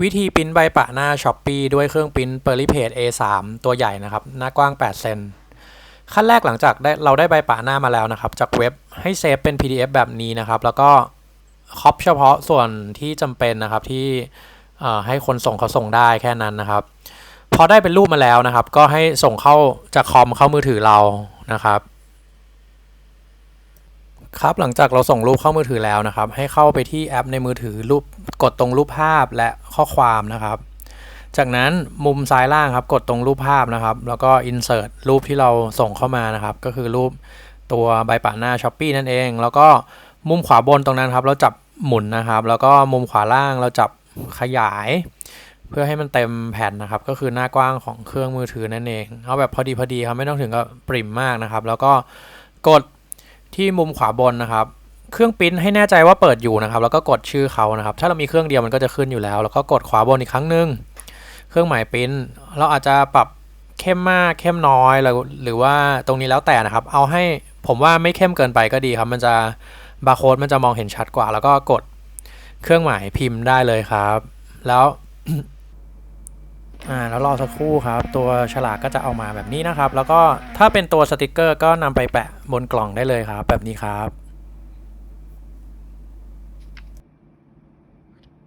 วิธีปริ้นใบปะหน้า s h อ p e e ด้วยเครื่องปริ้น p e r l y p a g e A3 ตัวใหญ่นะครับ หน้ากว้าง 8 เซนขั้นแรกหลังจากได้เราได้ใบปะหน้ามาแล้วนะครับ จากเว็บให้เซฟเป็น PDF แบบนี้นะครับ แล้วก็คอปเฉพาะส่วนที่จำเป็นนะครับที่ให้คนส่งเขาส่งได้แค่นั้นนะครับ พอได้เป็นรูปมาแล้วนะครับ ก็ให้ส่งเข้าจากคอมเข้ามือถือเรานะครับ ครับหลังจากเราส่งรูปเข้ามือถือแล้วนะครับ ให้เข้าไปที่แอปในมือถือรูปกดตรงรูปภาพและข้อความนะครับ จากนั้นมุมซ้ายล่างครับ กดตรงรูปภาพนะครับ แล้วก็ insert รูปที่เราส่งเข้ามานะครับ ก็คือรูปตัวใบปะหน้า s h อ p e e นั่นเอง แล้วก็มุมขวาบนตรงนั้นครับ เราจับหมุนนะครับ แล้วก็มุมขวาล่างเราจับขยาย เพื่อให้มันเต็มแผ่นนะครับ ก็คือหน้ากว้างของเครื่องมือถือนั่นเองเอาแบบพอดีพอดีครับไม่ต้องถึงกับปริ่มมากนะครับ แล้วก็กด ที่มุมขวาบนนะครับ เครื่องปิ้นให้แน่ใจว่าเปิดอยู่นะครับ แล้วก็กดชื่อเขานะครับ ถ้าเรามีเครื่องเดียวมันก็จะขึ้นอยู่แล้ว แล้วก็กดขวาบนอีกครั้งหนึ่งเครื่องหมายปิ้นเราอาจจะปรับเข้มมากเข้มน้อยหรือหรือว่าตรงนี้แล้วแต่นะครับ เอาให้ผมว่าไม่เข้มเกินไปก็ดีครับ มันจะบาร์โค้ดมันจะมองเห็นชัดกว่า แล้วก็กดเครื่องหมายพิมพ์ได้เลยครับ แล้ว อ่าแล้วรอสักครู่ครับ ตัวฉลากก็จะเอามาแบบนี้นะครับ แล้วก็ถ้าเป็นตัวสติกเกอร์ก็นำไปแปะบนกล่องได้เลยครับ แบบนี้ครับ